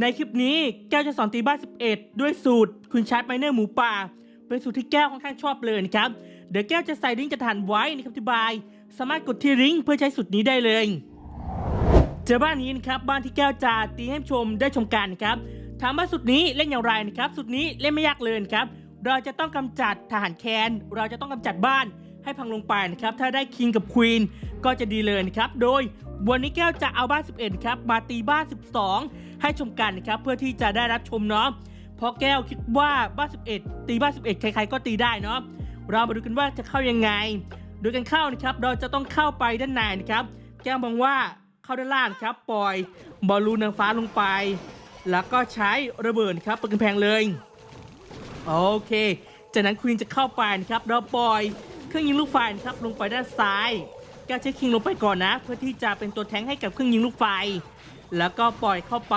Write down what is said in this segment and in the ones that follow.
ในคลิปนี้แก้วจะสอนตีบ้าน 11 ด้วยสูตรคุณชาร์จไมเนอร์หมูป่า เป็นสูตรที่แก้วค่อนข้างชอบเลยนะครับ เดี๋ยวแก้วจะใส่ลิงก์จะฐานไว้ในคำอธิบาย สามารถกดที่ลิงก์เพื่อใช้สูตรนี้ได้เลย เจอบ้านนี้นะครับบ้านที่แก้วจะตีให้ชมได้ชมกันนะครับถามว่าสุดนี้เล่นอย่างไรนะครับสุดนี้เล่นไม่ยากเลยครับ เราจะต้องกำจัดทหารแคนเราจะต้องกำจัดบ้านให้พังลงไปนะครับถ้าได้คิงกับควีนก็จะดีเลยนะครับโดย วันนี้แก้วจะเอาบ้าน 11 ครับ มาตีบ้าน 12 ให้ชมกันนะครับ เพื่อที่จะได้รับชมเนาะเพราะแก้วคิดว่าบ้าน 11 ตีบ้าน 11 ใครๆก็ตีได้เนาะเรามาดูกันว่าจะเข้ายังไง โดยการเข้านะครับ เราจะต้องเข้าไปด้านในนะครับ แก้วมองว่าเข้าด้านล่างครับ ปล่อยบอลลูนนางฟ้าลงไป แล้วก็ใช้ระเบิดครับเปิดกำแพงเลยโอเค จากนั้นควีนจะเข้าไปนะครับ เราปล่อยเครื่องยิงลูกไฟนะครับลงไปด้านซ้าย แก้วใช้คิงลงไปก่อนนะ เพื่อที่จะเป็นตัวแทงให้กับเครื่องยิงลูกไฟ แล้วก็ปล่อยเข้าไป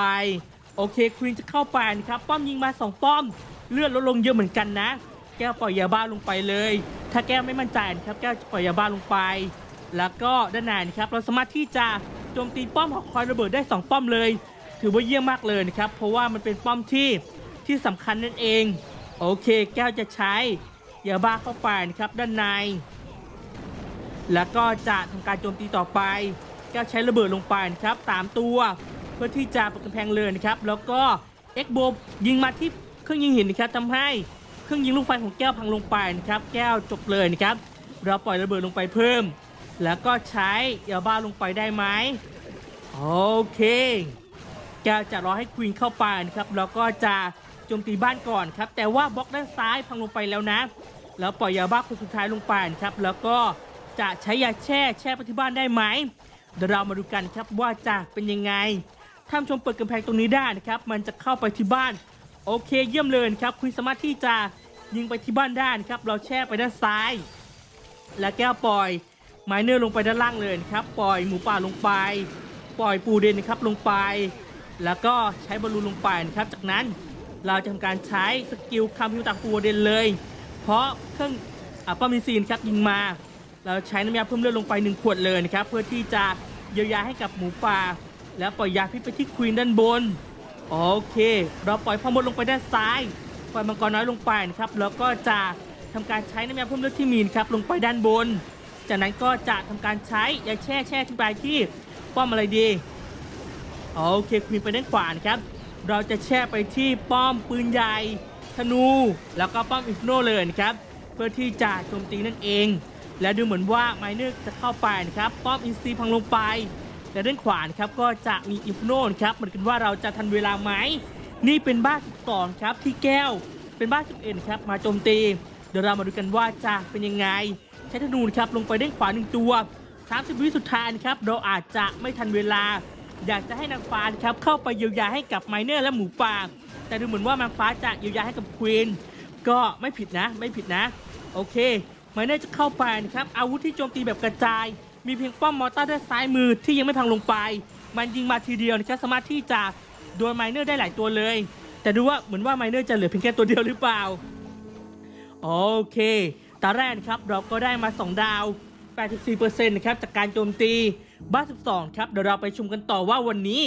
โอเคควีนจะเข้าไปนะครับ ป้อมยิงมาสองป้อม เลือดลดลงเยอะเหมือนกันนะ แก้วปล่อยยาบ้าลงไปเลย ถ้าแก้วไม่มั่นใจนะครับ แก้วจะปล่อยยาบ้าลงไป แล้วก็ด้านในนะครับ เราสามารถที่จะโจมตีป้อมหอกคอยระเบิดได้ 2 ป้อมเลย ถือว่าเยี่ยมมากเลยนะครับ เพราะว่ามันเป็นป้อมที่ที่สำคัญนั่นเอง โอเค แก้วจะใช้ยาบ้าเข้าไปนะครับด้านใน แล้วก็จะทำการโจมตีต่อไปแก้วใช้ระเบิดลงไปนะครับสามตัว เพื่อที่จะปิดกำแพงเลยนะครับ แล้วก็เอ็กโบยิงมาที่เครื่องยิงหินนะครับทำให้เครื่องยิงลูกไฟของแก้วพังลงไปนะครับ แก้วจบเลยนะครับ เราปล่อยระเบิดลงไปเพิ่ม แล้วก็ใช้ยาบ้าลงไปได้ไหมโอเค แก้วจะรอให้ควีนเข้าไปนะครับ แล้วก็จะโจมตีบ้านก่อนครับ แต่ว่าบล็อกด้านซ้ายพังลงไปแล้วนะ แล้วปล่อยยาบ้าคนสุดท้ายลงไปนะครับ แล้วก็ จะใช้ยาแช่แช่ไปที่บ้านได้ไหมเดี๋ยวเรามาดูกันครับว่าจะเป็นยังไงท่านชมเปิดกำแพงตรงนี้ได้นะครับ มันจะเข้าไปที่บ้าน โอเคเยี่ยมเลยครับคุณสามารถที่จะยิงไปที่บ้านได้นะครับ เราแช่ไปด้านซ้าย แล้วแก้วปล่อยไมเนอร์ลงไปด้านล่างเลยนะครับ ปล่อยหมูป่าลงไป ปล่อยปูเดนนะครับลงไป แล้วก็ใช้บอลลูนลงไปนะครับ จากนั้นเราจะทำการใช้สกิลคัมพิวตักปูเดนเลย เพราะเครื่องอะป้อมมินซีนครับยิงมา เราใช้น้ำยาเพิ่มเลือดลงไปหนึ่งขวดเลยนะครับ เพื่อที่จะเยียวยาให้กับหมูป่า แล้วปล่อยยาพิษไปที่ควีนด้านบน โอเค เราปล่อยพ่อมดลงไปด้านซ้าย ปล่อยมังกรน้อยลงไปนะครับ แล้วก็จะทำการใช้น้ำยาเพิ่มเลือดที่มีนครับลงไปด้านบน จากนั้นก็จะทำการใช้ยาแช่แช่ขึ้นไปที่ป้อมอะไรดี โอเคควีนไปด้านขวานะครับ เราจะแช่ไปที่ป้อมปืนใหญ่ธนู แล้วก็ป้อมอิฟโนเลยนะครับ เพื่อที่จะโจมตีนั่นเอง และดูเหมือนว่าไมเนอร์จะเข้าไปนะครับป้อมอินซีพังลงไปและด้านขวานครับก็จะมีอิฟโนนครับเหมือนกันว่าเราจะทันเวลาไหม นี่เป็นบ้าน12ครับที่แก้ว เป็นบ้าน11ครับมาโจมตี เดี๋ยวเรามาดูกันว่าจะเป็นยังไง ใช้ธนูครับลงไปด้านขวาหนึ่งตัว30วิสุดท้ายครับเราอาจจะไม่ทันเวลา อยากจะให้นางฟ้าครับเข้าไปเยียวยาให้กับไมเนอร์และหมูป่าแต่ดูเหมือนว่านางฟ้าจะเยียวยาให้กับควีนก็ไม่ผิดนะ ไม่ผิดนะ โอเค ไมเนอร์จะเข้าไปนะครับ อาวุธที่โจมตีแบบกระจาย มีเพียงป้อมมอเตอร์ด้านซ้ายมือที่ยังไม่พังลงไป มันยิงมาทีเดียวนะครับสามารถที่จะโดนไมเนอร์ได้หลายตัวเลย แต่ดูว่าเหมือนว่าไมเนอร์จะเหลือเพียงแค่ตัวเดียวหรือเปล่า โอเค ตาแรกนะครับเราก็ได้มา 2 ดาว 84%นะครับจากการโจมตีบ้าน12 ครับ เดี๋ยวเราไปชมกันต่อว่าวันนี้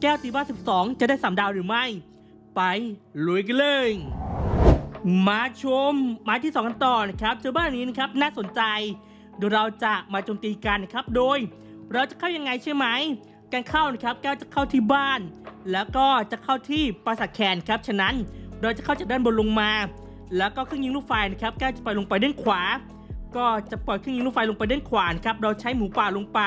แก้วตีบ้าน12 จะได้ 3 ดาวหรือไม่ ไปลุยกันเลย มาชมหมายที่2กันต่อนะครับเจอบ้านนี้นะครับน่าสนใจเดี๋ยวเราจะมาโจมตีกันนะครับ โดย เราจะเข้ายังไงใช่ไหมการเข้านะครับแก้วจะเข้าที่บ้าน แล้วก็จะเข้าที่ปราสาทแคนครับฉะนั้นเราจะเข้าจากด้านบนลงมา แล้วก็เครื่องยิงลูกไฟนะครับแก้วจะปล่อยลงไปด้านขวา ก็จะปล่อยเครื่องยิงลูกไฟลงไปด้านขวานครับเราใช้หมูป่าลงไป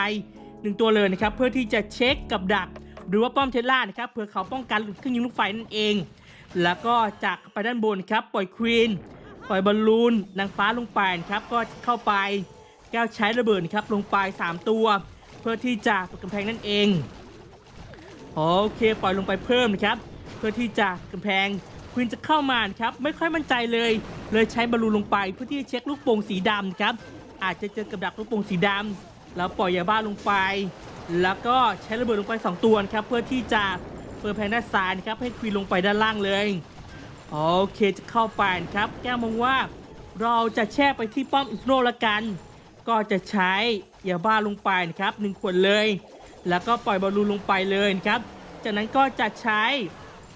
หนึ่งตัวเลยนะครับเพื่อที่จะเช็คกับดัก หรือว่าป้อมเทสลานะครับเพื่อเขาป้องกันเครื่องยิงลูกไฟนั่นเอง แล้วก็จากไปด้านบนครับปล่อยควีนปล่อยบอลลูนนางฟ้าลงไปครับก็เข้าไปแก้วใช้ระเบิดครับลงไป 3 ตัว เพื่อที่จะปิดกำแพงนั่นเองโอเคปล่อยลงไปเพิ่มนะครับ เพื่อที่จะกำแพงควีนจะเข้ามาครับไม่ค่อยมั่นใจเลย เลยใช้บอลลูนลงไปเพื่อที่จะเช็คลูกโป่งสีดำครับอาจจะเจอกับดักลูกโป่งสีดำแล้วปล่อยยาบ้าลงไป แล้วก็ใช้ระเบิดลงไป 2 ตัวครับเพื่อที่จะ เปิดแผงด้านซ้ายนะครับให้ควีนลงไปด้านล่างเลยโอเคจะเข้าไปนะครับ แก้มองว่าเราจะแช่ไปที่ป้อมอินโนละกัน ก็จะใช้ยาบ้าลงไปนะครับหนึ่งขวดเลย แล้วก็ปล่อยบอลลูนลงไปเลยนะครับ จากนั้นก็จะใช้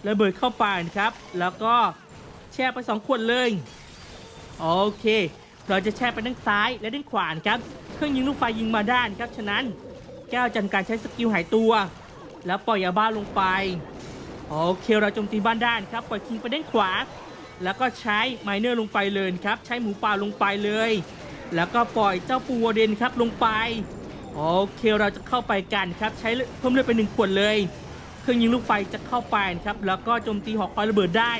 ระเบิดเข้าไปนะครับ แล้วก็แช่ไปสองขวดเลยโอเค เราจะแช่ไปด้านซ้ายและด้านขวานครับ เครื่องยิงลูกไฟยิงมาได้นะครับฉะนั้นแก้วจะทำการใช้สกิลหายตัว แล้วปล่อยยาบ้าลงไป โอเคเราโจมตีบ้านได้นะครับ ปล่อยคิงไปด้านขวา แล้วก็ใช้ไมเนอร์ลงไปเลยครับ ใช้หมูป่าลงไปเลย แล้วก็ปล่อยเจ้าปูวเดนครับลงไป โอเคเราจะเข้าไปกันครับ ใช้เพิ่มเลือดไปหนึ่งขวดเลย เครื่องยิงลูกไฟจะเข้าไปนะครับ แล้วก็โจมตีหอกคอยระเบิดได้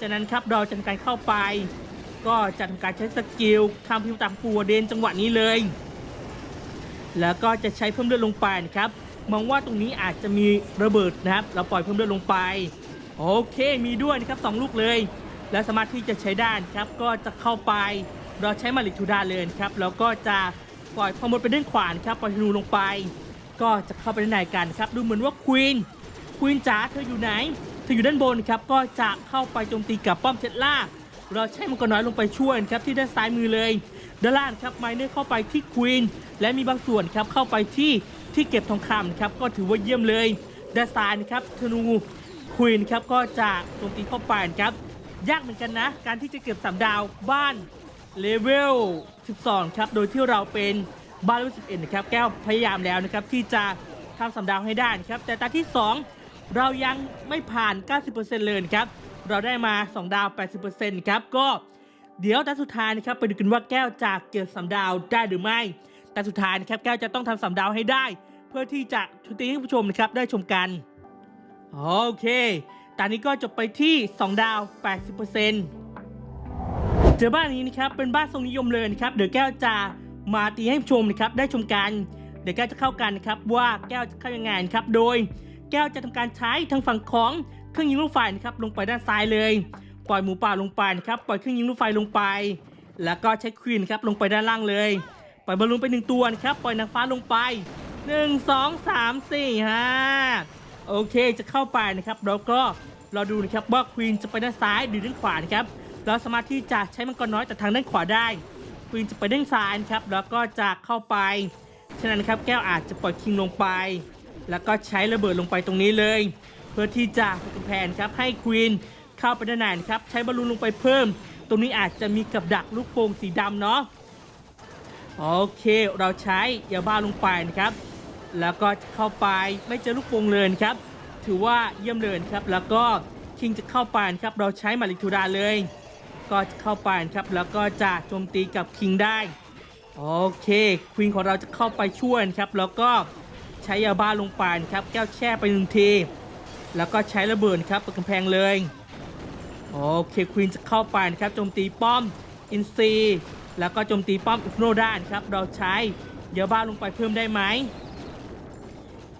จากนั้นครับเราจะทำการเข้าไป ก็จะทำการใช้สกิลคำพิมพ์ตามปูวเดนจังหวะนี้เลย แล้วก็จะใช้เพิ่มเลือดลงไปนะครับ มองว่าตรงนี้อาจจะมีระเบิดนะครับ เราปล่อยเพิ่มเลือดลงไป โอเคมีด้วยนะครับสองลูกเลย และสามารถที่จะใช้ด้านครับ ก็จะเข้าไปเราใช้มาริทูดาเลยครับ แล้วก็จะปล่อยพอมดไปด้านขวานครับปล่อยธนูลงไป ก็จะเข้าไปด้านในกันครับ ดูเหมือนว่าควีนควีนจ๋าเธออยู่ไหน เธออยู่ด้านบนครับ ก็จะเข้าไปโจมตีกับป้อมเทสลาเราใช้มังกรน้อยลงไปช่วยครับที่ด้านซ้ายมือเลยด้านล่างครับไมเนอร์เข้าไปที่ควีนและมีบางส่วนครับเข้าไปที่ ที่เก็บทองคำครับก็ถือว่าเยี่ยมเลยด้านซ้ายนะครับธนูควีนครับก็จะโจมตีเข้าไปนะครับยากเหมือนกันนะ การที่จะเก็บสามดาวบ้านเลเวล 12 ครับ โดยที่เราเป็นบ้านเลเวล 11 นะครับ แก้วพยายามแล้วนะครับ ที่จะทำสามดาวให้ได้นะครับ แต่ตาที่ 2 เรายังไม่ผ่าน 90%เลยนะครับ เราได้มา 2 ดาว 80%ครับ ก็เดี๋ยวตาสุดท้ายนะครับ ไปดูกันว่าแก้วจะเก็บสามดาวได้หรือไม่ แต่สุดท้ายนะครับแก้วจะต้องทำสามดาวให้ได้ เพื่อที่จะชุติให้ผู้ชมนะครับได้ชมกัน โอเค ตอนนี้ก็จบไปที่ 2 ดาว 80%เจอบ้านนี้นะครับเป็นบ้านทรงนิยมเลยนะครับเดี๋ยวแก้วจะมาตีให้ผู้ชมนะครับได้ชมกัน เดี๋ยวแก้วจะเข้ากันนะครับว่าแก้วจะเข้ายังไงนะครับโดยแก้วจะทำการใช้ทางฝั่งของเครื่องยิงลูกไฟนะครับลงไปด้านซ้ายเลย ปล่อยหมูป่าลงไปนะครับปล่อยเครื่องยิงลูกไฟลงไป แล้วก็ใช้ควีนครับลงไปด้านล่างเลย ปล่อยบอลลูนไปหนึ่งตัวนะครับ ปล่อยนางฟ้าลงไป1 2 3 4 5โอเคจะเข้าไปนะครับแล้วก็เราดูนะครับว่าควีนจะไปด้านซ้ายหรือด้านขวานะครับเราสามารถที่จะใช้มังกรน้อยแต่ทางด้านขวาได้ควีนจะไปด้านซ้ายนะครับแล้วก็จะเข้าไปฉะนั้นครับแก้วอาจจะปล่อยคิงลงไป แล้วก็ใช้ระเบิดลงไปตรงนี้เลย เพื่อที่จะเป็นกำแพงครับให้ควีนเข้าไปด้านในนะครับใช้บอลลูนลงไปเพิ่ม ตรงนี้อาจจะมีกับดักลูกโป่งสีดำเนาะ โอเคเราใช้ยาบ้าลงไปนะครับ แล้วก็เข้าไปไม่เจอลูกโป่งเลยครับ ถือว่าเยี่ยมเลยครับ แล้วก็คิงจะเข้าไปครับ เราใช้มาริทูดาเลย ก็จะเข้าไปครับ แล้วก็จะโจมตีกับคิงได้ โอเคควีนของเราจะเข้าไปช่วยครับ แล้วก็ใช้ยาบ้าลงไปครับ แก้วแช่ไปหนึ่งทีแล้วก็ใช้ระเบิดครับเปิดกำแพงเลย โอเคควีนจะเข้าไปนะครับโจมตีป้อมอินซี แล้วก็โจมตีป้อมอิฟโนด้านครับ เราใช้เยาบ้าลงไปเพิ่มได้ไหม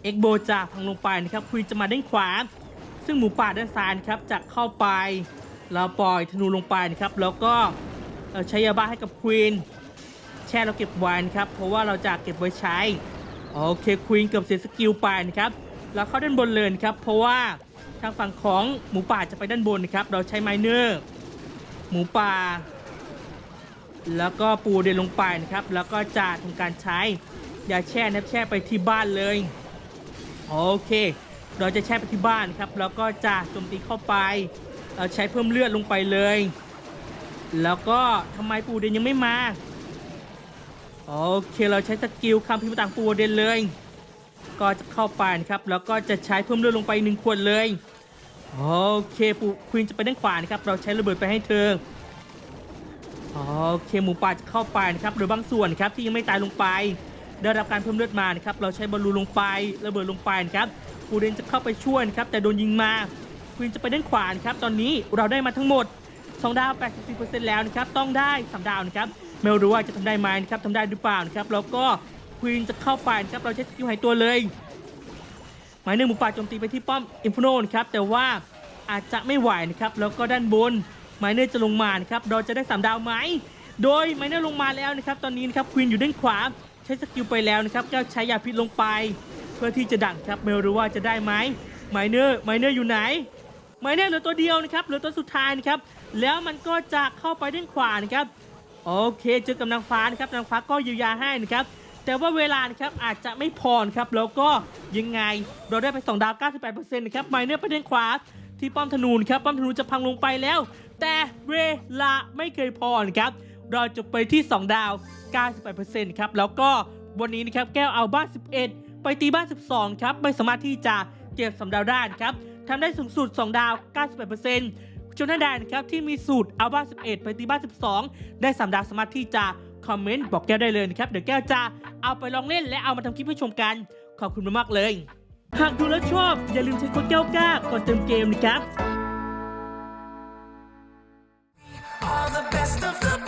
เอ็กโบจะพังลงไปนะครับควีนจะมาด้านขวา ซึ่งหมูป่าด้านซ้ายครับจะเข้าไป เราปล่อยธนูลงไปนะครับ แล้วก็ใช้ยาบ้าให้กับควีนแช่เราเก็บไว้นะครับ เพราะว่าเราจะเก็บไว้ใช้ โอเคควีนเกือบเสียสกิลไปนะครับเราเข้าด้านบนเลยนะครับ เพราะว่าทางฝั่งของหมูป่าจะไปด้านบนนะครับ เราใช้ไมเนอร์ หมูป่า แล้วก็ปูเดินลงไปนะครับ แล้วก็จะทำการใช้ยาแช่นะครับแช่ไปที่บ้านเลย โอเค เราจะแช่ไปที่บ้านครับ แล้วก็จะโจมตีเข้าไป เราใช้เพิ่มเลือดลงไปเลย แล้วก็ทำไมปูเดนยังไม่มา โอเค เราใช้สกิลคำพิมพ์ต่างปูเดนเลย ก็จะเข้าไปนะครับ แล้วก็จะใช้เพิ่มเลือดลงไปหนึ่งขวดเลย โอเคปูควีนจะไปด้านขวานะครับ เราใช้ระเบิดไปให้เธอ โอเคหมูป่าจะเข้าไปนะครับหรือบางส่วนครับที่ยังไม่ตายลงไป ได้รับการเพิ่มเลือดมานะครับเราใช้บอลลูนลงไประเบิดลงไปนะครับปูเดนจะเข้าไปช่วยนะครับแต่โดนยิงมาควีนจะไปด้านขวานครับตอนนี้เราได้มาทั้งหมด2ดาว 84%แล้วนะครับต้องได้3ดาวนะครับไม่รู้ว่าจะทำได้ไหมนะครับทำได้หรือเปล่านะครับแล้วก็ควีนจะเข้าไปนะครับเราใช้สกิลหายตัวเลยหมายหนึ่งหมูป่าโจมตีไปที่ป้อมอินฟโนนครับแต่ว่าอาจจะไม่ไหวนะครับแล้วก็ด้านบน ไมเนอร์จะลงมานะครับ เราจะได้3ดาวไหม โดยไมเนอร์ลงมาแล้วนะครับ ตอนนี้นะครับควีนอยู่ด้านขวา ใช้สกิลไปแล้วนะครับก็ใช้ยาพิษลงไป เพื่อที่จะดักครับ ไม่รู้ว่าจะได้ไหมไมเนอร์ไมเนอร์อยู่ไหนไมเนอร์เหลือตัวเดียวนะครับ เหลือตัวสุดท้ายนะครับ แล้วมันก็จะเข้าไปด้านขวานะครับ โอเค เจอกับนางฟ้านะครับ นางฟ้าก็เยียวยาให้นะครับแต่ว่าเวลานะครับอาจจะไม่พอนครับแล้วก็ยังไงเราได้ไป 2 ดาว 98%นะครับไมเนอร์ไปด้านขวาที่ป้อมธนูนครับป้อมธนูจะพังลงไปแล้ว แต่เวลาไม่เคยพอนะครับ เราจะไปที่ 2 ดาว 98%ครับ แล้วก็วันนี้นะครับแก้วเอาบ้าน 11 ไปตีบ้าน 12 ครับ ไม่สามารถที่จะเก็บสำดาวได้ครับทำได้สูงสุด 2 ดาว 98%จนท่านใดนครับที่มีสูตรเอาบ้าน 11 ไปตีบ้าน 12 ได้สามดาวสามารถที่จะคอมเมนต์บอกแก้วได้เลยนะครับ เดี๋ยวแก้วจะเอาไปลองเล่นและเอามาทำคลิปให้ชมกัน ขอบคุณมากๆเลย หากดูแล้วชอบอย่าลืมใช้โค้ดแก้วกล้าก่อนเติมเกมนะครับ best of the best.